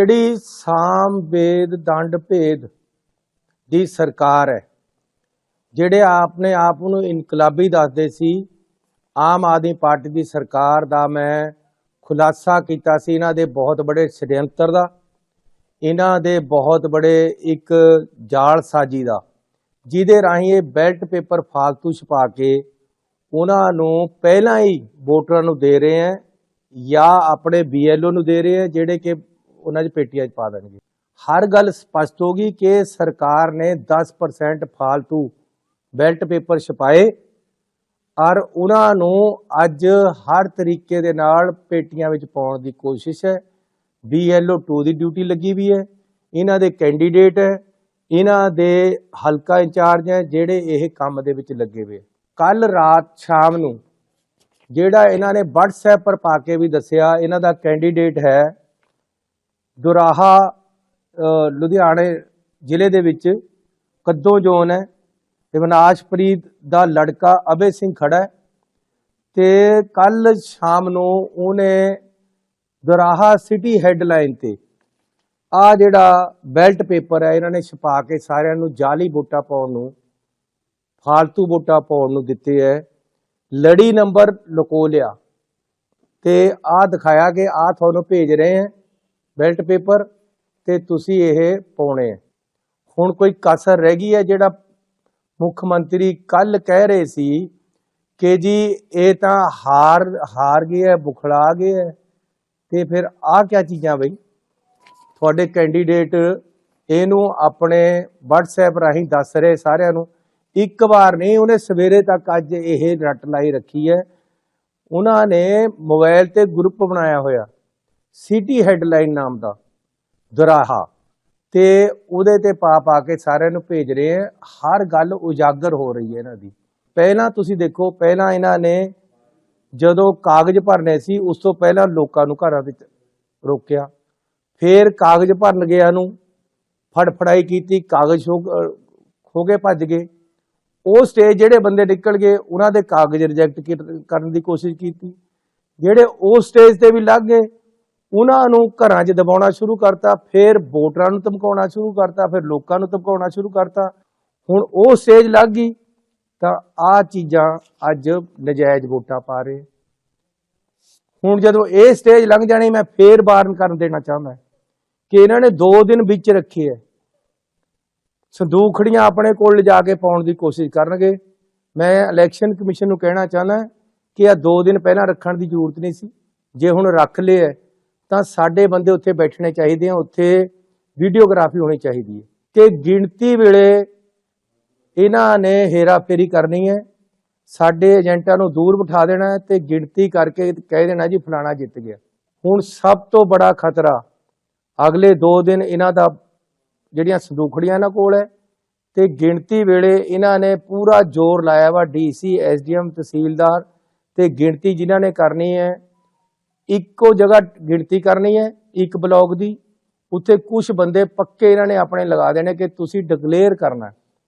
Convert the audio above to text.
ਜਿਹੜੀ ਸਾਮ ਵੇਦ ਦੰਡ ਭੇਦ ਦੀ ਸਰਕਾਰ ਹੈ, ਜਿਹੜੇ ਆਪਨੇ ਆਪ ਨੂੰ ਇਨਕਲਾਬੀ ਦੱਸਦੇ ਸੀ, ਆਮ ਆਦਮੀ ਪਾਰਟੀ ਦੀ ਸਰਕਾਰ ਦਾ ਮੈਂ ਖੁਲਾਸਾ ਕੀਤਾ ਸੀ, ਇਹਨਾਂ ਦੇ ਬਹੁਤ ਬੜੇ ਛੜਯੰਤਰ ਦਾ, ਇਹਨਾਂ ਦੇ ਬਹੁਤ ਬੜੇ ਇੱਕ ਜਾਲ ਸਾਜੀ ਦਾ, ਜਿਹਦੇ ਰਾਹੀਂ ਇਹ ਬੈਲਟ ਪੇਪਰ ਫਾਲਤੂ ਛਪਾ ਕੇ ਉਹਨਾਂ ਨੂੰ ਪਹਿਲਾਂ ਹੀ ਵੋਟਰਾਂ ਨੂੰ ਦੇ ਰਹੇ ਹੈ ਜਾਂ ਆਪਣੇ ਬੀਐਲਓ ਨੂੰ ਦੇ ਰਹੇ ਹੈ, ਜਿਹੜੇ ਕਿ ਉਹਨਾਂ 'ਚ ਪੇਟੀਆਂ 'ਚ ਪਾ ਦੇਣਗੇ। ਹਰ ਗੱਲ ਸਪਸ਼ਟ ਹੋ ਗਈ ਕਿ ਸਰਕਾਰ ਨੇ 10% ਫਾਲਤੂ ਬੈਲਟ ਪੇਪਰ ਛਪਾਏ ਔਰ ਉਹਨਾਂ ਨੂੰ ਅੱਜ ਹਰ ਤਰੀਕੇ ਦੇ ਨਾਲ ਪੇਟੀਆਂ ਵਿੱਚ ਪਾਉਣ ਦੀ ਕੋਸ਼ਿਸ਼ ਹੈ। BLO 2 ਦੀ ਡਿਊਟੀ ਲੱਗੀ ਵੀ ਹੈ। ਇਹਨਾਂ ਦੇ ਕੈਂਡੀਡੇਟ ਹੈ। ਇਹਨਾਂ ਦੇ ਹਲਕਾ ਇੰਚਾਰਜ ਹੈ ਜਿਹੜੇ ਇਹ ਕੰਮ ਦੇ ਵਿੱਚ ਲੱਗੇ ਹੋਏ ਕੱਲ ਰਾਤ ਸ਼ਾਮ ਨੂੰ ਜਿਹੜਾ ਇਹਨਾਂ ਨੇ WhatsApp ਪਰ ਪਾ ਕੇ ਵੀ ਦੱਸਿਆ, ਇਹਨਾਂ ਦਾ ਕੈਂਡੀਡੇਟ ਹੈ ਦੁਰਾਹਾ ਲੁਧਿਆਣੇ ਜ਼ਿਲ੍ਹੇ ਦੇ ਵਿੱਚ ਕੱਦੋ ਜ਼ੋਨ ਹੈ ਵਿਨਾਸ਼ਪ੍ਰੀਤ ਦਾ ਲੜਕਾ ਅਬੇ ਸਿੰਘ ਖੜਾ ਹੈ ਤੇ ਕੱਲ ਸ਼ਾਮ ਨੂੰ ਉਹਨੇ ਦੁਰਾਹਾ ਸਿਟੀ ਹੈਡਲਾਈਨ ਤੇ ਆ ਜਿਹੜਾ ਬੈਲਟ ਪੇਪਰ ਹੈ, ਇਹਨਾਂ ਨੇ ਛਪਾ ਕੇ ਸਾਰਿਆਂ ਨੂੰ ਜਾਲੀ ਵੋਟਾਂ ਪਾਉਣ ਨੂੰ, ਫਾਲਤੂ ਵੋਟਾਂ ਪਾਉਣ ਨੂੰ ਦਿੱਤੇ ਹੈ। ਲੜੀ ਨੰਬਰ ਲੁਕੋ ਲਿਆ ਤੇ ਆ ਦਿਖਾਇਆ ਕਿ ਆ ਤੁਹਾਨੂੰ ਭੇਜ ਰਹੇ ਹੈ। ਬੈਲਟ ਪੇਪਰ ਤੇ ਤੁਸੀਂ ਇਹ ਪਾਉਣੇ ਹੈ ਹੁਣ ਕੋਈ ਕਸਰ ਰਹਿ ਗਈ ਹੈ ਜਿਹੜਾ ਮੁੱਖ ਮੰਤਰੀ ਕੱਲ ਕਹਿ ਰਹੇ ਸੀ ਕਿ ਜੀ ਇਹ ਤਾਂ ਹਾਰ ਹਾਰ ਗਏ ਹੈ, ਬੁਖਲਾ ਗਏ ਹੈ ਤੇ ਫਿਰ ਆ ਕਿਆ ਚੀਜ਼ਾਂ ਬਈ? ਤੁਹਾਡੇ ਕੈਂਡੀਡੇਟ ਇਹਨੂੰ ਆਪਣੇ WhatsApp ਰਾਹੀਂ ਦੱਸ ਰਹੇ ਸਾਰਿਆਂ ਨੂੰ। ਇੱਕ ਵਾਰ ਨਹੀਂ, ਉਹਨੇ ਸਵੇਰੇ ਤੱਕ ਅੱਜ ਇਹ ਰੱਟ ਲਾਈ ਰੱਖੀ ਹੈ। ਉਹਨਾਂ ਨੇ ਮੋਬਾਈਲ ਤੇ ਗਰੁੱਪ ਬਣਾਇਆ ਹੋਇਆ। ਸਿਟੀ ਹੈਡਲਾਈਨ ਨਾਮ ਦਾ ਦੁਰਾਹਾ। ਤੇ ਉਹਦੇ ਤੇ ਪਾ ਪਾ ਕੇ ਸਾਰਿਆਂ ਨੂੰ ਭੇਜ ਰਹੇ ਹੈ ਹਰ ਗੱਲ ਉਜਾਗਰ ਹੋ ਰਹੀ ਹੈ ਇਹਨਾਂ ਦੀ। ਪਹਿਲਾਂ ਤੁਸੀਂ ਦੇਖੋ, ਪਹਿਲਾਂ ਇਹਨਾਂ ਨੇ ਜਦੋਂ ਕਾਗਜ਼ ਭਰਨੇ ਸੀ, ਉਸ ਤੋਂ ਪਹਿਲਾਂ ਲੋਕਾਂ ਨੂੰ ਘਰਾਂ ਵਿੱਚ ਰੋਕਿਆ। ਫੇਰ ਕਾਗਜ਼ ਭਰਨ ਗਿਆ ਨੂੰ ਫੜਫੜਾਈ ਕੀਤੀ, ਕਾਗਜ਼ ਹੋ ਗ- ਭੱਜ ਗਏ। ਉਹ ਸਟੇਜ ਜਿਹੜੇ ਬੰਦੇ ਨਿਕਲ ਗਏ, ਉਹਨਾਂ ਦੇ ਕਾਗਜ਼ ਰਿਜੈਕਟ ਕਰਨ ਦੀ ਕੋਸ਼ਿਸ਼ ਕੀਤੀ। ਜਿਹੜੇ ਉਸ ਸਟੇਜ ਤੇ ਵੀ ਲੱਗ ਗਏ ਉਹਨਾਂ ਨੂੰ ਘਰਾਂ 'ਚ ਦਬਾਉਣਾ ਸ਼ੁਰੂ ਕਰਤਾ, ਫਿਰ ਵੋਟਰਾਂ ਨੂੰ ਧਮਕਾਉਣਾ ਸ਼ੁਰੂ ਕਰਤਾ, ਫਿਰ ਲੋਕਾਂ ਨੂੰ ਧਮਕਾਉਣਾ ਸ਼ੁਰੂ ਕਰਤਾ। ਹੁਣ ਉਹ ਸਟੇਜ ਲੱਗ ਗਈ, ਤਾਂ ਆ ਚੀਜ਼ਾਂ ਅੱਜ ਨਜਾਇਜ਼ ਵੋਟਾਂ ਪਾ ਰਹੇ। ਹੁਣ ਜਦੋਂ ਇਹ ਸਟੇਜ ਲੰਘ ਜਾਣੀ, ਮੈਂ ਫੇਰ ਬਾਰਨ ਕਰਨ ਦੇਣਾ ਚਾਹੁੰਦਾ ਕਿ ਇਹਨਾਂ ਨੇ 2 ਦਿਨ ਵਿੱਚ ਰੱਖੇ ਐ ਸੰਦੂਖੜੀਆਂ ਆਪਣੇ ਕੋਲ ਲਿਜਾ ਕੇ ਪਾਉਣ ਦੀ ਕੋਸ਼ਿਸ਼ ਕਰਨਗੇ। ਮੈਂ ਇਲੈਕਸ਼ਨ ਕਮਿਸ਼ਨ ਨੂੰ ਕਹਿਣਾ ਚਾਹੁੰਦਾ ਕਿ ਆ 2 ਦਿਨ ਪਹਿਲਾਂ ਰੱਖਣ ਦੀ ਜ਼ਰੂਰਤ ਨਹੀਂ ਸੀ। ਜੇ ਹੁਣ ਰੱਖ ਲਏ ਤਾਂ ਸਾਡੇ ਬੰਦੇ ਉੱਥੇ ਬੈਠਣੇ ਚਾਹੀਦੇ ਆ, ਉੱਥੇ ਵੀਡੀਓਗ੍ਰਾਫੀ ਹੋਣੀ ਚਾਹੀਦੀ ਹੈ। ਕਿ ਗਿਣਤੀ ਵੇਲੇ ਇਹਨਾਂ ਨੇ ਹੇਰਾਫੇਰੀ ਕਰਨੀ ਹੈ। ਸਾਡੇ ਏਜੰਟਾਂ ਨੂੰ ਦੂਰ ਬਿਠਾ ਦੇਣਾ ਹੈ ਤੇ ਗਿਣਤੀ ਕਰਕੇ ਕਹਿ ਦੇਣਾ ਜੀ ਫਲਾਣਾ ਜਿੱਤ ਗਿਆ। ਹੁਣ ਸਭ ਤੋਂ ਬੜਾ ਖਤਰਾ ਅਗਲੇ 2 ਦਿਨ ਇਹਨਾਂ ਦਾ ਜਿਹੜੀਆਂ ਸੰਦੂਖੜੀਆਂ ਇਹਨਾਂ ਕੋਲ ਹੈ ਤੇ ਗਿਣਤੀ ਵੇਲੇ ਇਹਨਾਂ ਨੇ ਪੂਰਾ ਜ਼ੋਰ ਲਾਇਆ ਵਾ ਡੀਸੀ, ਐਸਡੀਐਮ, ਤਹਿਸੀਲਦਾਰ ਤੇ ਗਿਣਤੀ ਜਿਨ੍ਹਾਂ ਨੇ ਕਰਨੀ ਹੈ ਇੱਕੋ ਜਗ੍ਹਾ ਗਿਣਤੀ ਕਰਨੀ ਹੈ, ਇੱਕ ਬਲੌਕ ਦੀ, ਉੱਥੇ ਕੁਝ ਬੰਦੇ ਪੱਕੇ ਇਹਨਾਂ ਨੇ ਆਪਣੇ ਲਗਾ ਦੇਣੇ ਕਿ ਤੁਸੀਂ ਡਿਕਲੇਅਰ ਕਰਨਾ